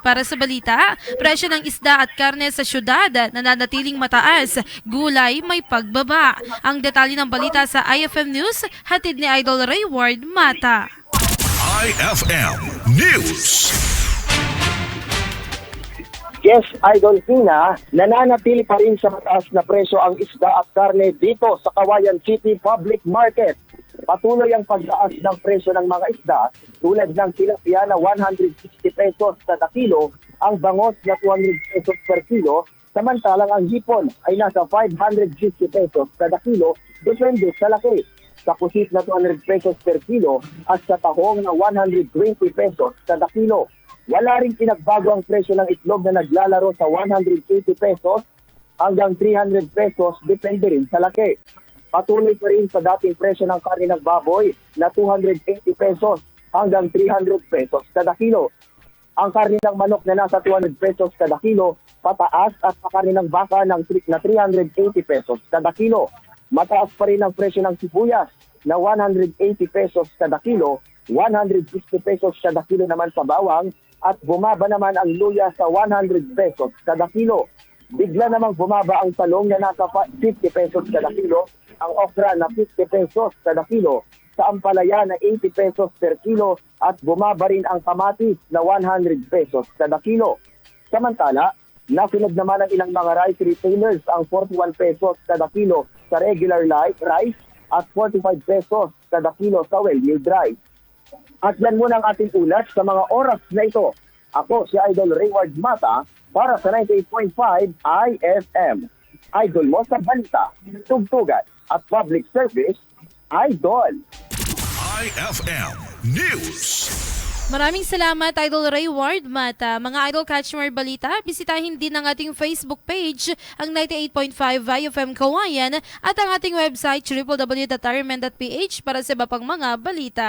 Para sa balita, presyo ng isda at karne sa syudad nananatiling mataas, gulay may pagbaba. Ang detalye ng balita sa IFM News, hatid ni Idol Ray Ward Mata. IFM News. Yes, Idol Pina, nananatili pa rin sa mataas na presyo ang isda at karne dito sa Kawayan City Public Market. Patuloy ang pagtaas ng presyo ng mga isda tulad ng tilapia na 160 pesos kada kilo, ang bangos na 200 pesos per kilo, samantalang ang hipon ay nasa 550 pesos kada kilo, depende sa laki. Sa pusit na 200 pesos per kilo at sa tahong na 120 pesos kada kilo. Wala rin pinagbago ang presyo ng itlog na naglalaro sa 180 pesos hanggang 300 pesos depende rin sa laki. Patuloy pa rin sa dating presyo ng karne ng baboy na 280 pesos hanggang 300 pesos kada kilo. Ang karne ng manok na nasa 200 pesos kada kilo, pataas at sa karne ng baka ng na 380 pesos kada kilo. Mataas pa rin ang presyo ng sibuyas na 180 pesos kada kilo, 160 pesos kada kilo naman sa bawang at bumaba naman ang luya sa 100 pesos kada kilo. Bigla namang bumaba ang talong na nasa fa- 50 pesos kada kilo, ang okra na 50 pesos kada kilo, sa ampalaya na 80 pesos per kilo at bumaba rin ang kamatis na 100 pesos kada kilo. Samantala, nasunod naman ng ilang mga rice retailers ang 41 pesos kada kilo sa regular rice at 45 pesos kada kilo sa well-milled rice. At yan muna ang ating ulat sa mga oras na ito. Ako si Idol Rayward Mata para sa 98.5 IFM. Idol mo sa balita, tugtugan at public service, Idol. IFM News. Maraming salamat, Idol Ray Ward Mata. Mga Idol Catchmore Balita, bisitahin din ang ating Facebook page, ang 98.5 IFM Kawayan, at ang ating website, www.tarman.ph para sa iba pang mga balita.